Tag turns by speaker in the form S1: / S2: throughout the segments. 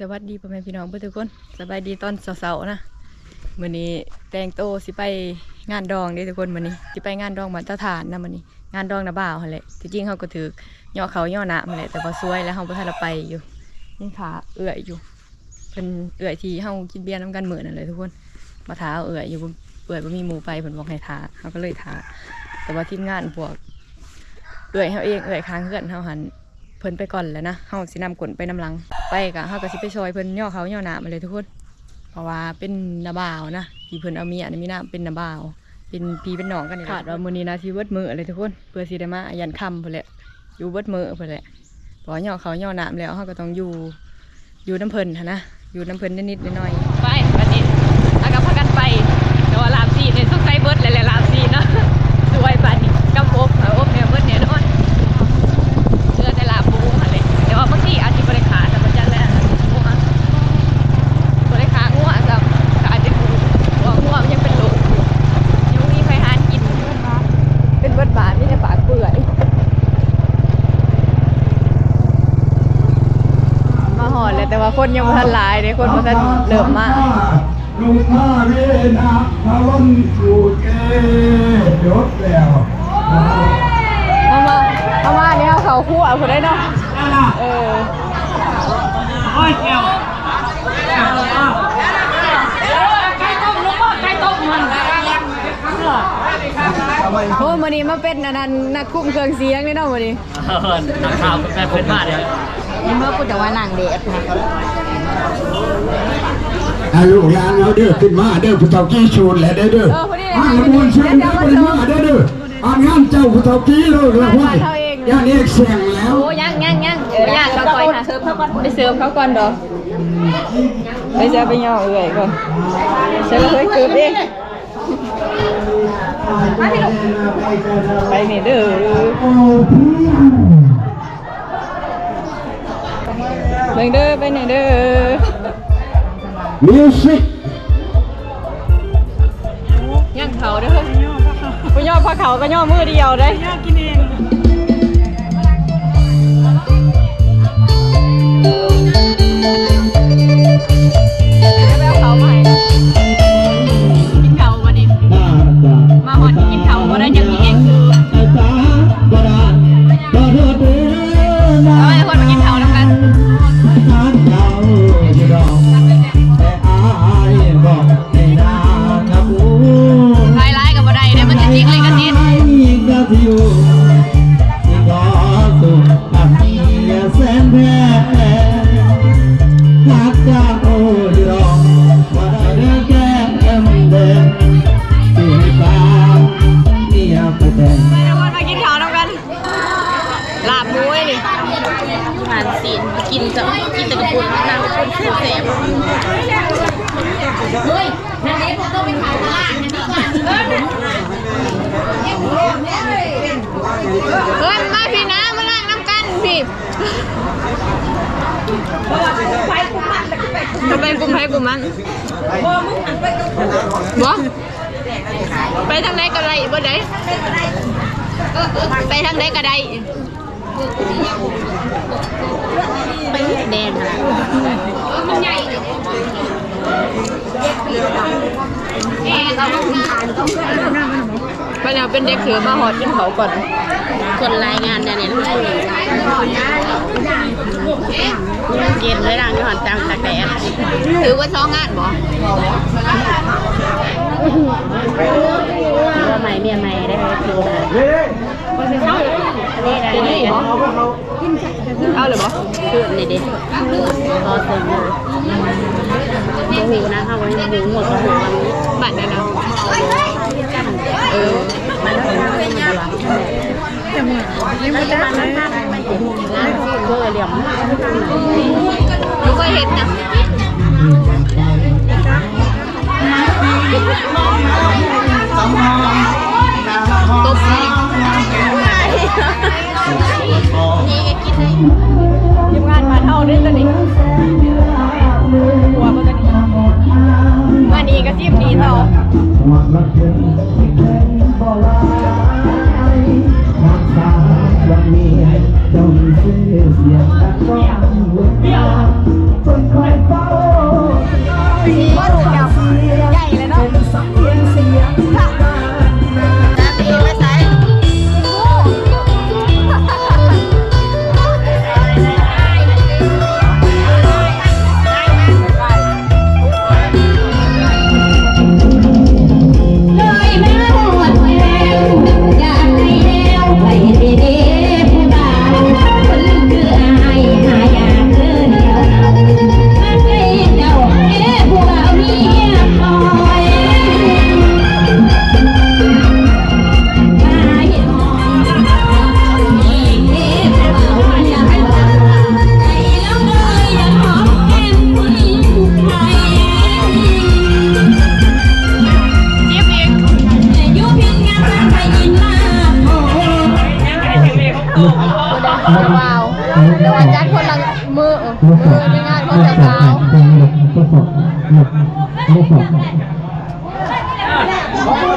S1: สวัสดีพ่อแม่พี่น้องเพื่อนทุกคนสบายดีตอนเสาร์ๆนะมื้อนี้แต่งโตสิไปงานดองเด้ทุกคนมื้อนี้สิไปงานดองบ้าตาฐานนะมื้อนี้ งานดองนะบ่าวหั่นแหละที่จริงเขาก็ถือย่อเขาย่อหน้าหั่นแหละแต่พอซวยแล้วเฮาบ่ทันได้ไปอยู่ยังขาเอื้อยอยู่เพิ่นเอื้อยที่เฮากินเบียร์นํกันเหมือนั่นเลยทุกคนมาถาเอาเอื้อยอยู่เอื้อยบ่มีหมูไปเพิ่นบอกให้ทาเฮาก็เลยทาแต่ว่าทีมงานพวกเอื้อยเฮาเองเอื้อยค้างเพื่อนเฮาหัน พิ่นไปก่อนแล้วนะเฮาสินำกลนไปนำหลัง ไปกะเฮาก็สิไปซอยเพิ่นย่อเขาย่อหน้ามาเลยทุกคน เพราะว่าเป็นนาบ่าวนะที่เพิ่นเอาเมียนี่มีหน้าเป็นนาบ่าว เป็นพี่เป็นน้องกันนี่ขาดว่ามื้อนี้นะที่เบิดมื้อเลยทุกคน เพื่อสิได้มายันค่ำพุ่นแหละ อยู่เบิดมื้อพุ่นแหละเพราะว่าย่อเขาย่อหน้าแล้วเฮาก็ต้องอยู่อยู่น้ำเพิ่นหั้นนะอยู่น้ำเพิ่นนิดๆหน่อยๆไปบัดนี้แล้วก็พากันไป แต่ว่าลาบซีเนี่ยต้องใส่เบิดหลายๆลาบซีเนาะสวยบัดนี้กับอบเอาอบเนี่ยเบิดเนี่ยนอน เชื่อแต่ลาบูค่ะเลยแต่ว่าบางทีอาจจะบริขาแต่มันจะแล้วงัวบริขางัวจะก็อาจจะกูว่างัวมันยังเป็นโรคอยู่ยังมีไฟหานกิน เป็นเบิดบาทมีแต่ปากเปื่อยมาหอดแล้วแต่ว่า คนยังไม่ทันหลายเลยคนไม่ทันเริ่มมาก
S2: ลุงพ่อเรียนะพระล้นสู่เกยศแล้ว
S1: เอามาเอามาเนี่ยเขาคั่วคนได้เนาะเออ
S2: โอ้ยแก้ว
S1: โอ้วันนี้มาเป็นนันนักคุ้มเครื่องเสียงเลยเนาะวันนี้
S3: นักข่าวแม่เพื่อนบ้านเนี่ย
S4: เมื่อพูดแต่ว่านางเด็กนะ
S2: ให้ลูกหลานเอาเด้อขึ้นมาเด้อผู้เฒ่ากี้ชูนแหละเด้อเด้อ
S1: เออพอดีเลย
S2: อ่านมวลชนเด้อไปมาเด้อเด้ออ่านงานเจ้าผู้เฒ่ากี้เลยละห้วยย่านเอกเสียงแล้ว
S1: โอ้ยังยังยังเออยังเราคอยหาเสิร์ฟเขาก่อนไปเสิร์ฟเขาก่อนดอกไปเสิร์ฟไปย่อเอื่อยก่อนเสิร์ฟเคยเกิดเองไปนี่เด้อ เบิ่งเด้อไปนี่เด้อ
S2: มิวสิก
S1: ย่างเขาเด้อไปย่อพาเขาก็ย่อมือเดียวได้ย่อกินเอ ด ไปทา
S4: งไห
S1: นก็ได้ไป
S4: แดนค่ะ
S1: มันใหญ่ไปแล้วเป็นเด็กเขือมาหอดกินเขาก่อน
S4: คนรายงานเนี่ยเนี่ยเกณฑ์เลยดังยู่หันจังตะแกรง
S1: ถือว่าช่องงานบ่
S4: ว่าใหม่เมียใหม่ได้ไหมคือนี่ได้นี่
S1: เอาเลยบ่
S4: คือนี่ดิรอเซ็นอยู่โมหูนะค่ะวันนี้หูหมดหูวันนี้
S1: บัตรนะนะเออ
S4: ยังไม่ได้นะเบอร์เหลี่ยม
S1: หนูเคยเห็นนะ ทีมงานมาเท่าด้วยตอนนี้หัวมันตอนนี้งานนี้ก็จิ้มดีเท่า
S2: วันละเดือ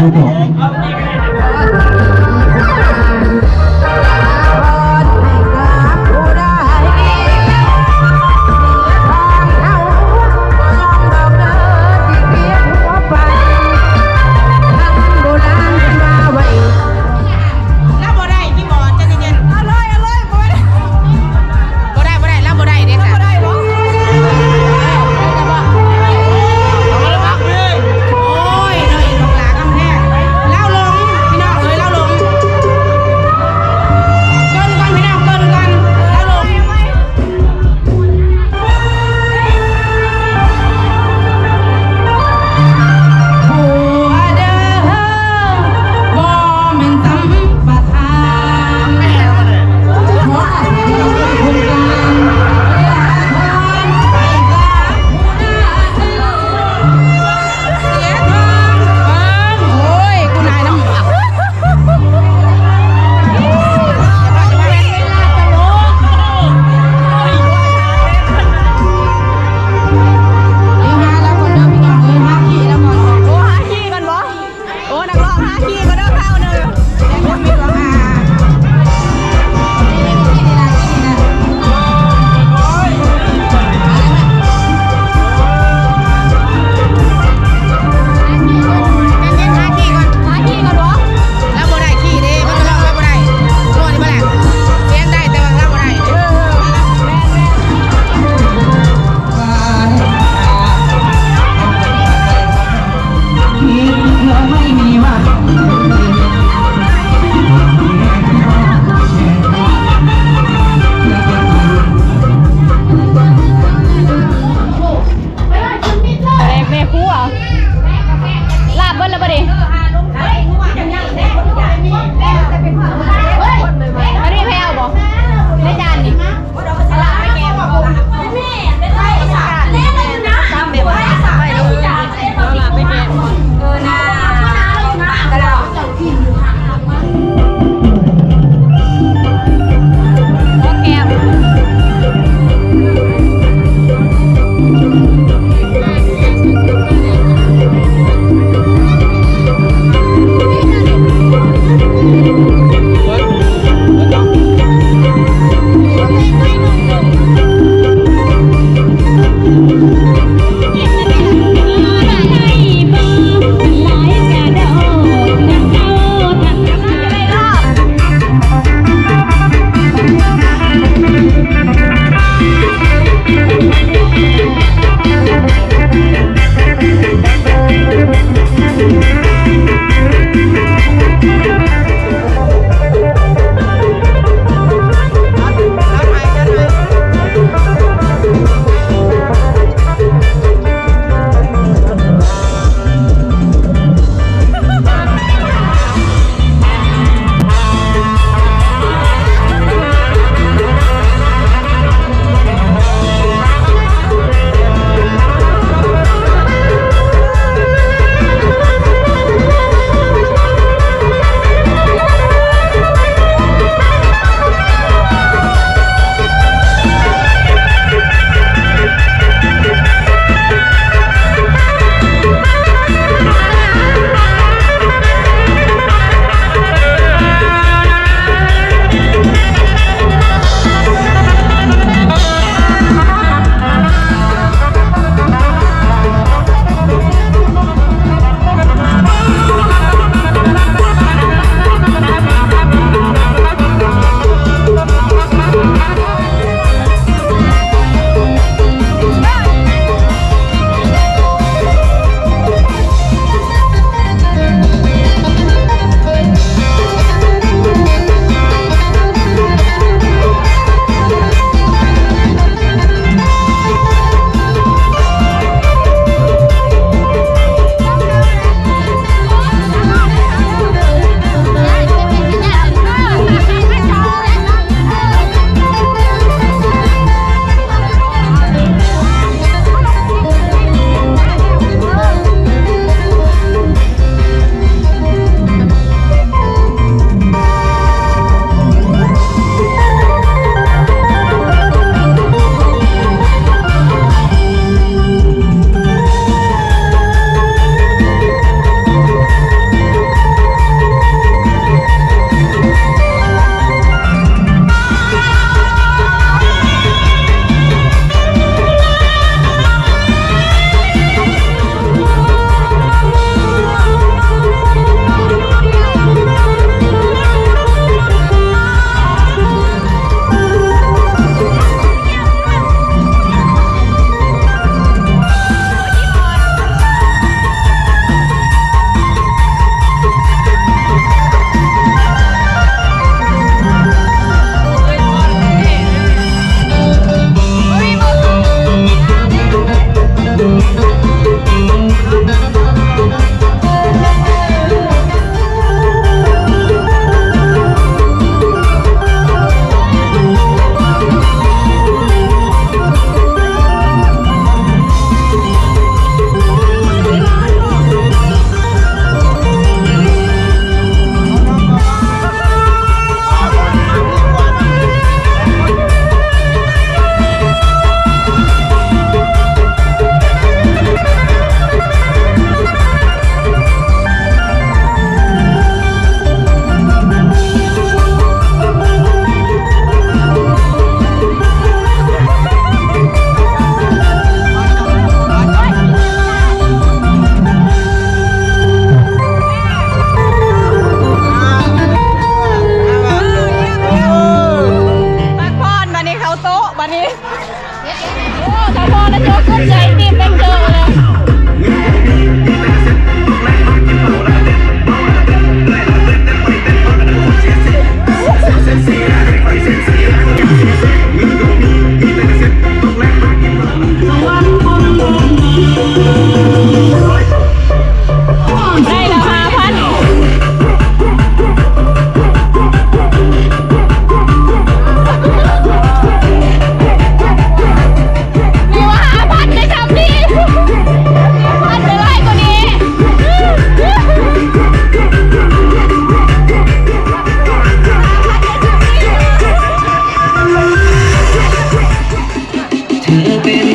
S1: ทด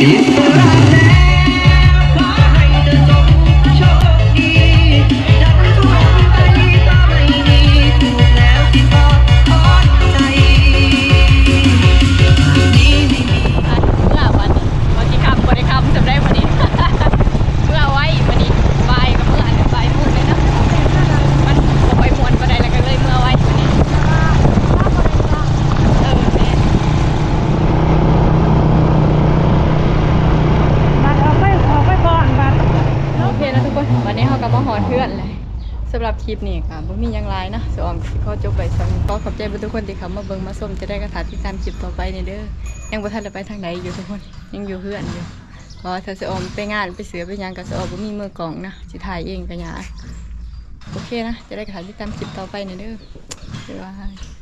S5: เสำหรับ
S1: ค
S6: ลิปนี้
S2: ค่ะ
S1: บ่มีหยังไรนะสออมสิขอจบไปสำก็ขอบใจทุกคนที่เข้ามาเบิ่งมาส้มจะได้กระถาที่ตามคลิปต่อไปนี่เด้อยังบ่ทันได้ไปทางไหนอยู่ทุกคนยังอยู่เพื่อนอยู่พราะว่าถ้าสออมไปงานไปเสือไปยังกับสออมบ่มีมือกล่องนะสิถ่ายเองก็ยาโอเคนะจะได้กระถาที่ตามคลิปต่อไปนี่เด้อบ๊ายบาย